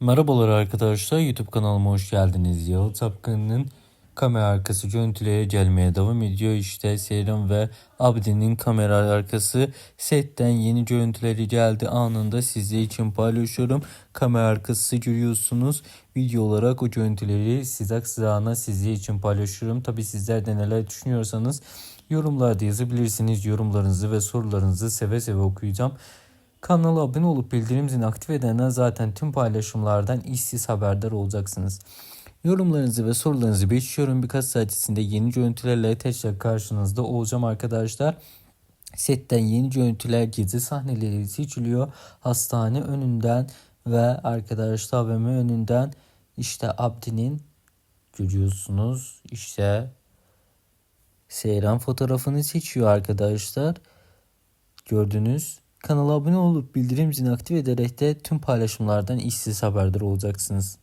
Merhabalar arkadaşlar YouTube kanalıma hoş geldiniz. Yağız Apkın'ın kamera arkası görüntülere gelmeye devam ediyor. İşte Seyran ve Abdi'nin kamera arkası setten yeni görüntüleri geldi anında sizler için paylaşıyorum. Kamera arkası görüyorsunuz. Video olarak o görüntüleri sizak sırağına sizler için paylaşıyorum. Tabi sizler de neler düşünüyorsanız yorumlarda yazabilirsiniz. Yorumlarınızı ve sorularınızı seve seve okuyacağım. Kanala abone olup bildirim zilini aktif edenler zaten tüm paylaşımlardan işsiz haberdar olacaksınız. Yorumlarınızı ve sorularınızı bekliyorum. Birkaç saat içinde yeni görüntülerle tekrar karşınızda olacağım arkadaşlar. Setten yeni görüntüler, gezi sahneleri seçiliyor. Hastane önünden ve arkadaşlar AVM önünden işte Abdi'nin görüyorsunuz. İşte Seyran fotoğrafını seçiyor arkadaşlar. Gördünüz. Kanala abone olup bildirim zilini aktif ederek de tüm paylaşımlardan işsiz haberdar olacaksınız.